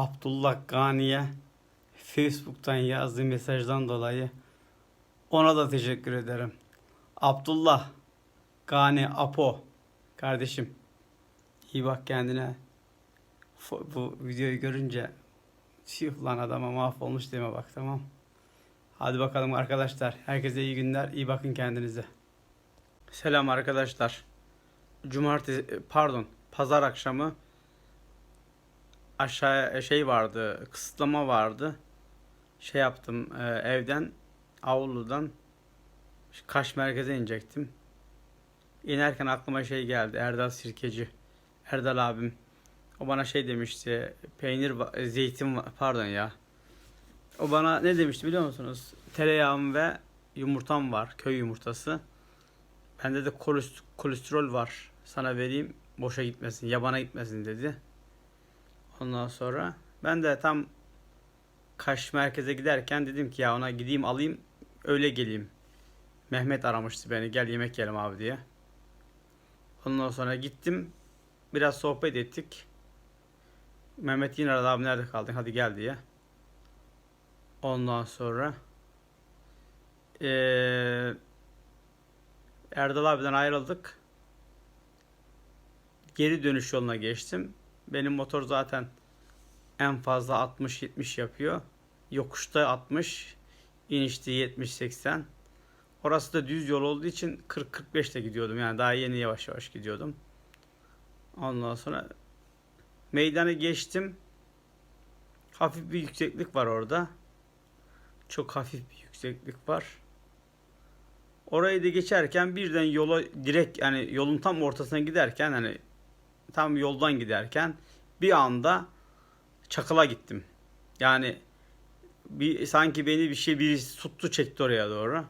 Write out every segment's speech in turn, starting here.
Abdullah Gani'ye Facebook'tan yazdığı mesajdan dolayı ona da teşekkür ederim. Abdullah Gani Apo kardeşim iyi bak kendine. Bu videoyu görünce Tüh lan adama mahvolmuş deme bak tamam. Hadi bakalım arkadaşlar. Herkese iyi günler. iyi bakın kendinize. Selam arkadaşlar. Cumartesi pardon pazar akşamı aşağı şey vardı kısıtlama vardı. Şey yaptım e, evden avludan Kaş merkeze inecektim. İnerken aklıma şey geldi. Erdal Sirkeci. Erdal abim. O bana şey demişti. Peynir, va- zeytin, pardon ya. O bana ne demişti biliyor musunuz? Tereyağım ve yumurtam var. Köy yumurtası. Bende de kolest- kolesterol var. Sana vereyim. Boşa gitmesin. Yabana gitmesin dedi. Ondan sonra ben de tam Kaş merkeze giderken dedim ki ya ona gideyim alayım öyle geleyim. Mehmet aramıştı beni gel yemek yiyelim abi diye. Ondan sonra gittim. Biraz sohbet ettik. Mehmet yine aradı abi nerede kaldın hadi gel diye. Ondan sonra eee Erdal abiden ayrıldık. Geri dönüş yoluna geçtim. Benim motor zaten en fazla 60-70 yapıyor. Yokuşta 60, inişte 70-80. Orası da düz yol olduğu için 40-45 ile gidiyordum. Yani daha yeni yavaş yavaş gidiyordum. Ondan sonra meydanı geçtim. Hafif bir yükseklik var orada. Çok hafif bir yükseklik var. Orayı da geçerken birden yola direkt yani yolun tam ortasına giderken hani tam yoldan giderken bir anda çakıla gittim. Yani bir sanki beni bir şey birisi tuttu çekti oraya doğru.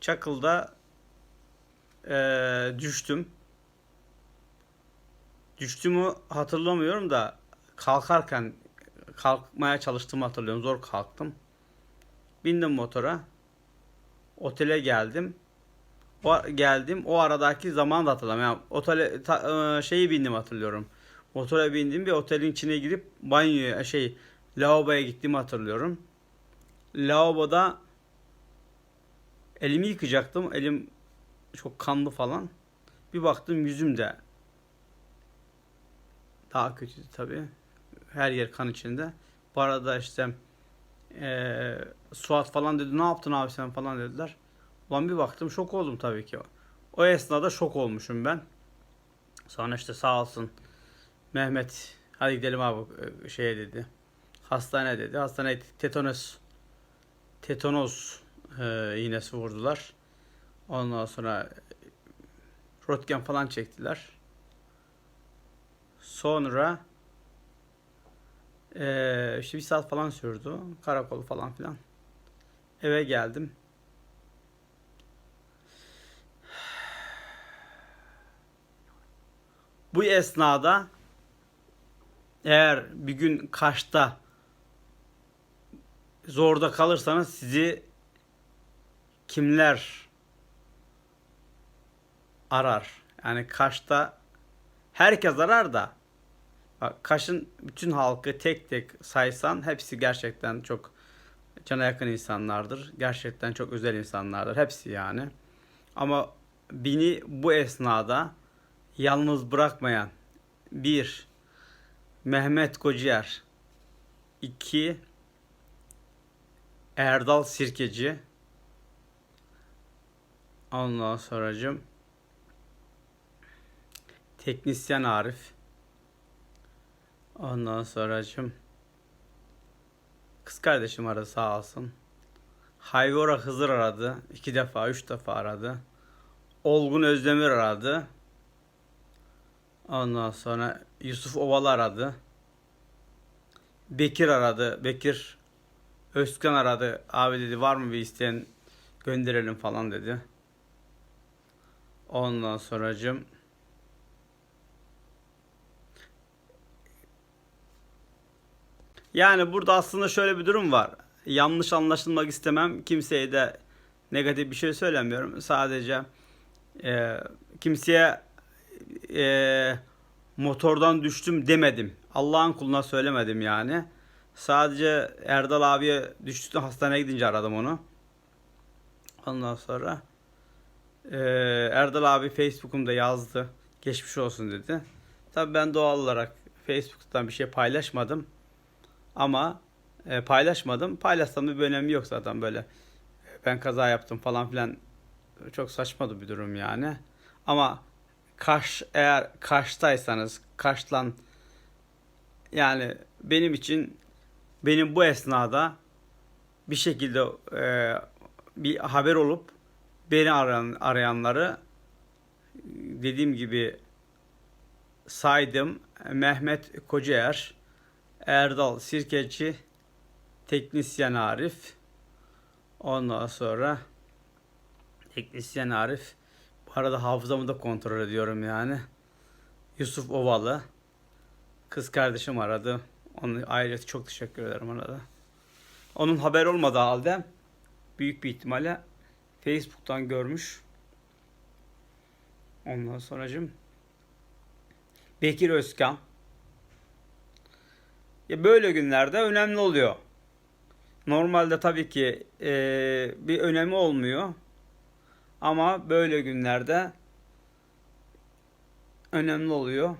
Çakılda eee, düştüm. Düştüğümü hatırlamıyorum da kalkarken kalkmaya çalıştığımı hatırlıyorum. Zor kalktım. Bindim motora. Otele geldim. O geldim. O aradaki zamanı da hatırlamıyorum. Yani otele ta- e, şeyi bindim hatırlıyorum. Motora bindim bir otelin içine girip banyoya şey lavaboya gittiğimi hatırlıyorum. Lavaboda elimi yıkacaktım. Elim çok kanlı falan. Bir baktım yüzüm de daha kötüydü tabii. Her yer kan içinde. Bu arada işte eee Suat falan dedi ne yaptın abi sen falan dediler. Ulan bir baktım şok oldum tabii ki. O esnada şok olmuşum ben. Sonra işte sağ olsun Mehmet hadi gidelim abi e, şeye dedi. Hastane dedi. Hastaneye tetanos tetanoz e, iğnesi vurdular. Ondan sonra röntgen falan çektiler. Sonra eee işte bir saat falan sürdü. Karakol falan filan. Eve geldim. Bu esnada eğer bir gün Kaş'ta zorda kalırsanız sizi kimler arar? Yani Kaş'ta herkes arar da bak Kaş'ın bütün halkı tek tek saysan hepsi gerçekten çok cana yakın insanlardır. Gerçekten çok özel insanlardır. Hepsi yani. Ama beni bu esnada yalnız bırakmayan bir Mehmet Kocier 2 Erdal Sirkeci Ondan sonracım Teknisyen Arif Ondan sonracım Kız kardeşim aradı sağ olsun. Hayvora Hızır aradı. iki defa, üç defa aradı. Olgun Özdemir aradı. Ondan sonra Yusuf Oval aradı. Bekir aradı. Bekir Özkan aradı. Abi dedi var mı bir isteyen gönderelim falan dedi. Ondan sonracım Yani burada aslında şöyle bir durum var. Yanlış anlaşılmak istemem. Kimseye de negatif bir şey söylemiyorum. Sadece e, kimseye e, motordan düştüm demedim. Allah'ın kuluna söylemedim yani. Sadece Erdal abiye düştükten hastaneye gidince aradım onu. Ondan sonra eee, Erdal abi Facebook'umda yazdı. Geçmiş olsun dedi. Tabii ben doğal olarak Facebook'tan bir şey paylaşmadım. Ama e, paylaşmadım. Paylaşsam da bir önemi yok zaten böyle. Ben kaza yaptım falan filan. Çok saçma bir durum yani. Ama Kaş eğer Kaş'taysanız Kaş'lan yani benim için benim bu esnada bir şekilde e, bir haber olup beni arayan, arayanları dediğim gibi saydım. Mehmet Kocaer, Erdal Sirkeci, Teknisyen Arif, ondan sonra Teknisyen Arif, bu arada hafızamı da kontrol ediyorum yani. Yusuf Ovalı, kız kardeşim aradı. Onu ayrıca çok teşekkür ederim ona da. Onun haber olmadığı halde büyük bir ihtimalle Facebook'tan görmüş. Ondan sonracım Bekir Özkan. Ya böyle günlerde önemli oluyor. Normalde tabii ki eee, bir önemi olmuyor. Ama böyle günlerde önemli oluyor.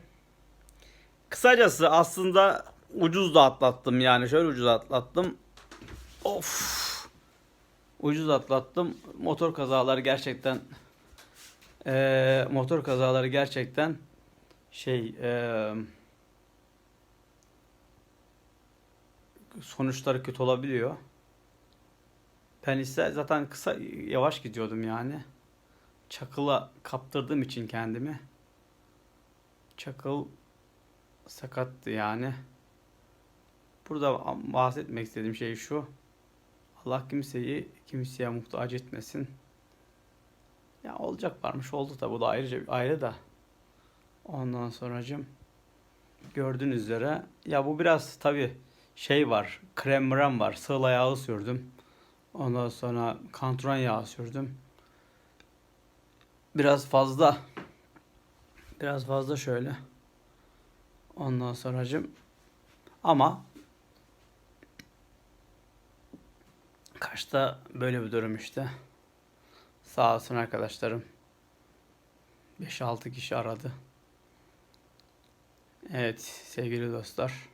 Kısacası aslında ucuz da atlattım yani şöyle ucuz atlattım. Of. Ucuz atlattım. Motor kazaları gerçekten eee, motor kazaları gerçekten şey eee, sonuçları kötü olabiliyor. Ben ise zaten kısa yavaş gidiyordum yani. Çakıla kaptırdığım için kendimi. Çakıl sakattı yani. Burada bahsetmek istediğim şey şu. Allah kimseyi kimseye muhtaç etmesin. Ya olacak varmış oldu da bu da ayrıca ayrı da. Ondan sonracım gördüğünüz üzere ya bu biraz tabi şey var krem var sığla yağı sürdüm. Ondan sonra kantron yağı sürdüm. Biraz fazla biraz fazla şöyle. Ondan sonracım ama Kaş'ta böyle bir durum işte. Sağ olsun arkadaşlarım. 5-6 kişi aradı. Evet sevgili dostlar.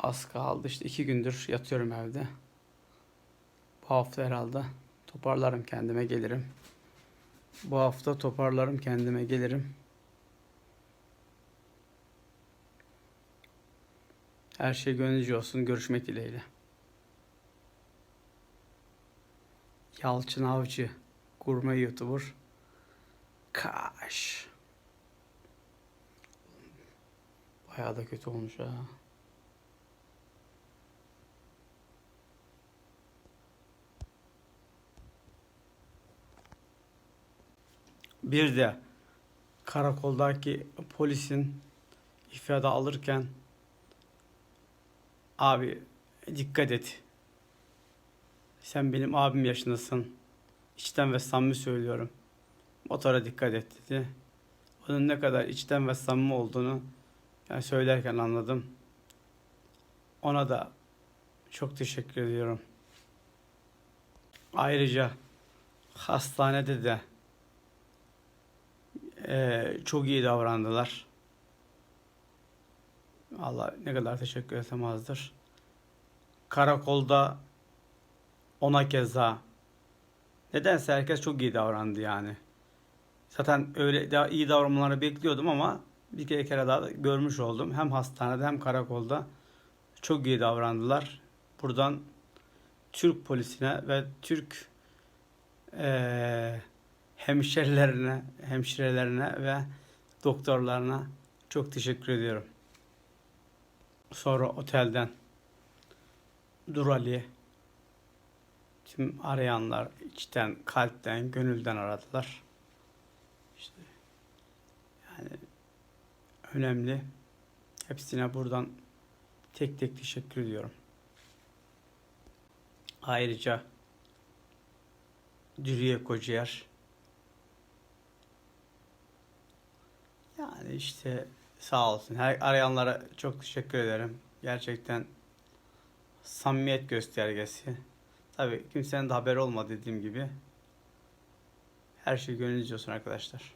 Az kaldı işte iki gündür yatıyorum evde. Bu hafta herhalde toparlarım kendime gelirim. Bu hafta toparlarım kendime gelirim. Her şey gönlünüzce olsun. Görüşmek dileğiyle. Yalçın Avcı, gurme YouTuber. Kaş. Bayağı da kötü olmuş ha. Bir de karakoldaki polisin ifade alırken abi dikkat et. Sen benim abim yaşındasın. İçten ve samimi söylüyorum. Motora dikkat et dedi. Onun ne kadar içten ve samimi olduğunu yani söylerken anladım. Ona da çok teşekkür ediyorum. Ayrıca hastanede de eee, çok iyi davrandılar. Allah ne kadar teşekkür etsem azdır. Karakolda ona keza. Nedense herkes çok iyi davrandı yani. Zaten öyle daha iyi davranmaları bekliyordum ama bir kere, kere daha da görmüş oldum. Hem hastanede hem karakolda çok iyi davrandılar. Buradan Türk polisine ve Türk eee hemşerilerine, hemşirelerine ve doktorlarına çok teşekkür ediyorum. Sonra otelden Durali tüm arayanlar içten, kalpten, gönülden aradılar. İşte yani önemli. Hepsine buradan tek tek teşekkür ediyorum. Ayrıca Dürüye Kocaer yani işte Sağ olsun. Her arayanlara çok teşekkür ederim. Gerçekten samimiyet göstergesi. Tabii kimsenin de haberi olmadı dediğim gibi. Her şey gönlünüzce olsun arkadaşlar.